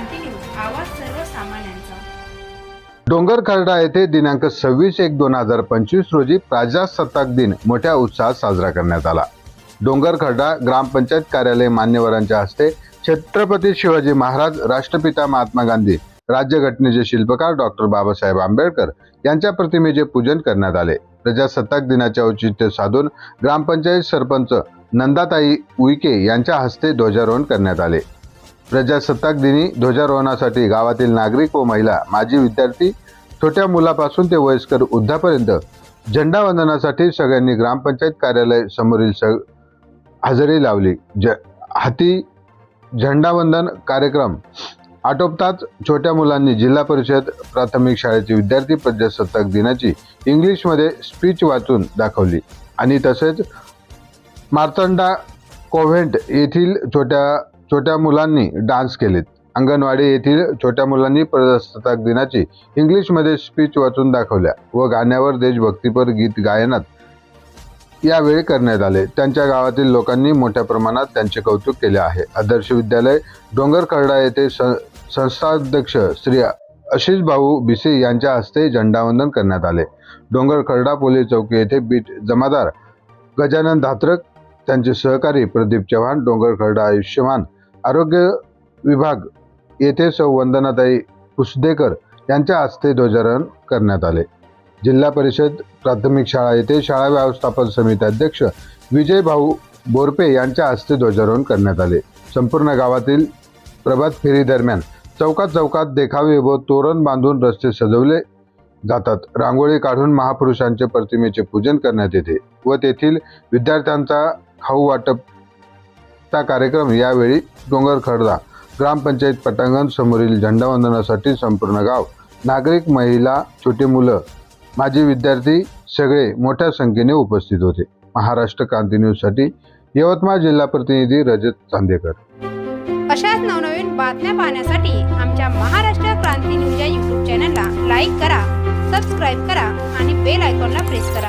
क्रांती news आवाज सर्वसामान्यांचा. डोंगर खर्डा येथे दिनांक सव्वीस एक दोन हजार पंचवीस रोजी प्रजासत्ताक दिन मोठ्या उत्साहात साजरा करण्यात आला. डोंगर खर्डा ग्रामपंचायत कार्यालय मान्यवरांच्या हस्ते छत्रपती शिवाजी महाराज राष्ट्रपिता महात्मा गांधी राज्यघटनेचे शिल्पकार डॉक्टर बाबासाहेब आंबेडकर यांच्या प्रतिमेचे पूजन करण्यात आले. प्रजासत्ताक दिनाचे औचित्य साधून ग्रामपंचायत सरपंच नंदाताई उईके यांच्या हस्ते ध्वजारोहण करण्यात आले. प्रजासत्ताक दिनी ध्वजारोहणासाठी गावातील नागरिक व महिला माजी विद्यार्थी छोट्या मुलापासून ते वयस्कर वृद्धापर्यंत झेंडावंदनासाठी सगळ्यांनी ग्रामपंचायत कार्यालय समोरील स हजेरी लावली. ज हाती झेंडावंदन कार्यक्रम. आटोपताच छोट्या मुलांनी जिल्हा परिषद प्राथमिक शाळेचे विद्यार्थी प्रजासत्ताक दिनाची इंग्लिशमध्ये स्पीच वाचून दाखवली. आणि तसेच मार्तंडा कोव्हेंट येथील छोट्या छोट्या मुलांनी डान्स केलेत. अंगणवाडी येथील छोट्या मुलांनी प्रजासत्ताक दिनाची इंग्लिशमध्ये स्पीच वाचून दाखवल्या व गाण्यावर देशभक्तीपर गीत गायनात यावेळी करण्यात आले. त्यांच्या गावातील लोकांनी मोठ्या प्रमाणात त्यांचे कौतुक केले आहे. आदर्श विद्यालय डोंगर खर्डा येथे संस्थाध्यक्ष श्री आशिष भाऊ बिसे यांच्या हस्ते झेंडावंदन करण्यात आले. डोंगर खर्डा पोलीस चौकी येथे बीट जमादार गजानन धात्रक त्यांचे सहकारी प्रदीप चव्हाण डोंगर खर्डा आयुष्यमान आरोग्य विभाग येथे सौ वंदनाताई कुसदेकर यांच्या हस्ते ध्वजारोहण करण्यात आले. जिल्हा परिषद प्राथमिक शाळा येथे शाळा व्यवस्थापन समिती अध्यक्ष विजय भाऊ बोरपे यांच्या हस्ते ध्वजारोहण करण्यात आले. संपूर्ण गावातील प्रभात फेरी दरम्यान चौकात चौकात देखावे व तोरण बांधून रस्ते सजवले जातात. रांगोळी काढून महापुरुषांचे प्रतिमेचे पूजन करण्यात येते व तेथील विद्यार्थ्यांचा खाऊ वाटपचा कार्यक्रम यावेळी डोंगरखडदा ग्रामपंचायत पटांगण समोरील झेंडावंदनासाठी संपूर्ण गाव नागरिक महिला छोटी मुलं माजी विद्यार्थी सगळे मोठ्या संख्येने उपस्थित होते. महाराष्ट्र क्रांती न्यूजसाठी यवतमाळ जिल्हा प्रतिनिधी रजत चांदेकर. अशाच नवनवीन बातम्या पाहण्यासाठी आमच्या महाराष्ट्र क्रांती न्यूज या यूट्यूब चॅनलला लाईक करा सबस्क्राईब करा आणि बेल आयकॉनला प्रेस करा.